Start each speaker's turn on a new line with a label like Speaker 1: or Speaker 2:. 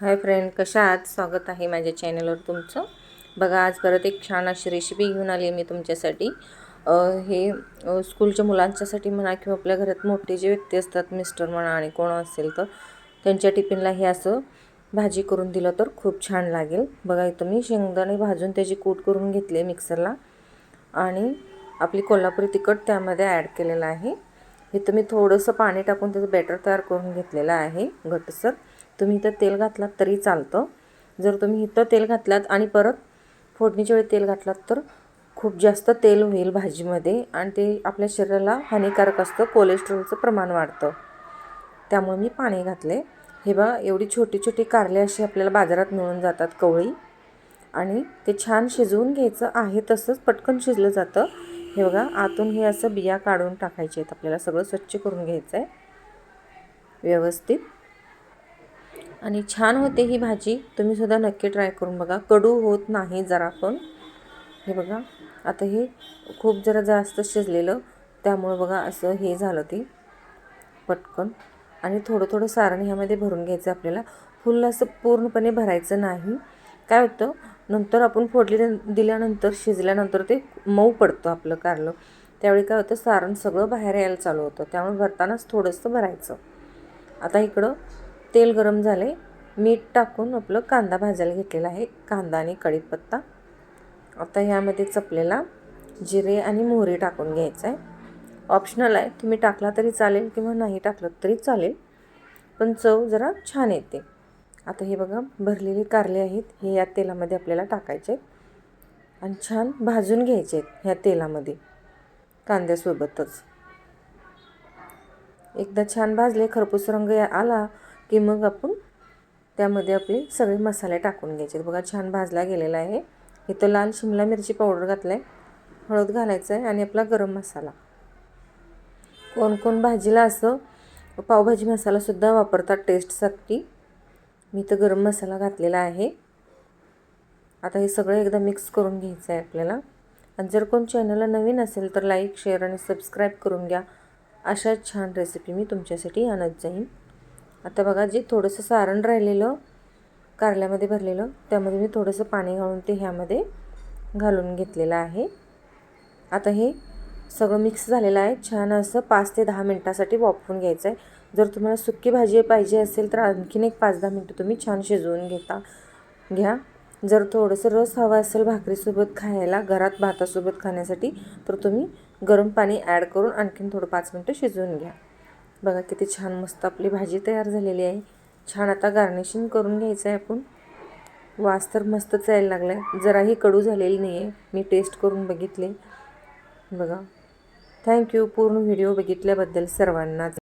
Speaker 1: Hi friend कशा आहात? स्वागत आहे माझ्या चॅनलवर तुमचं. बघा आज परत एक छान अशी रेसिपी घेऊन आली मी तुमच्यासाठी. हे स्कूलच्या मुलांच्यासाठी म्हणा किंवा आपल्या घरात मोठे जे व्यक्ती असतात मिस्टर म्हणा आणि कोण असेल तर त्यांच्या टिफिनला हे असं भाजी करून दिलं तर खूप छान लागेल. बघा इथं मी शेंगदाणे भाजून त्याची कूट करून घेतली मिक्सरला आणि आपली कोल्हापुरी तिखट त्यामध्ये ॲड केलेलं आहे. इथं मी थोडंसं पाणी टाकून त्याचं बॅटर तयार करून घेतलेलं आहे घटसर तुम्ही इथं तेल घातलात तरी चालतं. जर तुम्ही इथं तेल घातलात आणि परत फोडणीच्या वेळी तेल घातलात तर खूप जास्त तेल होईल भाजीमध्ये आणि ते आपल्या शरीराला हानिकारक असतं कोलेस्ट्रॉलचं प्रमाण वाढतं. त्यामुळे मी पाणी घातले. हे बघा एवढी छोटी छोटी कारले अशी आपल्याला बाजारात मिळून जातात कवळी. आणि ते छान शिजवून घ्यायचं आहे तसंच पटकन शिजलं जातं. हे बघा आतून हे असं बिया काढून टाकायचे आहेत. आपल्याला सगळं स्वच्छ करून घ्यायचं आहे व्यवस्थित. आणि छान होते ही भाजी. तुम्हीसुद्धा नक्की ट्राय करून बघा. कडू होत नाही जरा पण. हे बघा. आता हे खूप जरा जास्त शिजलेलं. त्यामुळं बघा असं हे झालं ते. पटकन. आणि थोडं थोडं सारण ह्यामध्ये भरून घ्यायचं आपल्याला. फुल असं पूर्णपणे भरायचं नाही. काय होतं? नंतर आपण फोडली दिल्यानंतर शिजल्यानंतर ते मऊ पडतं आपलं कारलं. त्यावेळी काय होतं? सारण सगळं बाहेर यायला चालू होतं. त्यामुळे भरतानाच थोडंसं भरायचं. आता इकडं तेल गरम झाले मीठ टाकून आपलं कांदा भाजायला घेतलेला आहे. कांदा आणि कढीपत्ता. आता ह्यामध्ये चपलेला जिरे आणि मोहरी टाकून घ्यायचं आहे ऑप्शनल आहे. तुम्ही टाकला तरी चालेल किंवा नाही टाकलं तरी चालेल. पण चव जरा छान येते. आता हे बघा भरलेले कारले आहेत. हे या तेलामध्ये आपल्याला टाकायचे आहेत. आणि छान भाजून घ्यायचे आहेत ह्या तेलामध्ये. कांद्यासोबतच. एकदा छान भाजले खरपूस रंग आला की मग आपण त्यामध्ये आपले सगळे मसाले टाकून घ्यायचे. बघा छान भाजला गेलेला आहे. इथं लाल शिमला मिरची पावडर घातला आहे हळद घालायचं आहे आणि आपला गरम मसाला. कोण कोण भाजीला असं पावभाजी मसालासुद्धा वापरतात टेस्टसाठी मी तर गरम मसाला घातलेला आहे. आता हे सगळं एकदा मिक्स करून घ्यायचं आहे आपल्याला. आणि जर कोण चॅनलला नवीन असेल तर लाईक शेअर आणि सबस्क्राईब करून घ्या. अशा छान रेसिपी मी तुमच्यासाठी आणत जाईन. आता बघा जे थोडंसं सारण राहिलेलं कारल्यामध्ये भरलेलं त्यामध्ये मी थोडंसं पाणी घालून ते ह्यामध्ये घालून घेतलेलं आहे. आता हे सगळं मिक्स झालेलं आहे. छान असं पाच ते दहा मिनटासाठी वापरून घ्यायचं आहे. जर तुम्हाला सुक्की भाजी पाहिजे असेल तर आणखीन एक पाच दहा मिनटं तुम्ही छान शिजवून घेता. घ्या. जर थोडंसं रस हवा असेल भाकरीसोबत खायला घरात भातासोबत खाण्यासाठी तर तुम्ही गरम पाणी ॲड करून आणखीन थोडं पाच मिनटं शिजवून घ्या. बघा किती छान मस्त आपली भाजी तयार झालेली आहे. छान आता गार्निशिंग करून घ्यायचं आहे आपण. वास तर मस्तच यायला लागला आहे जराही कडू झालेली नाही आहे मी टेस्ट करून बघितले. बघा. थँक्यू पूर्ण व्हिडिओ बघितल्याबद्दल सर्वांनाच.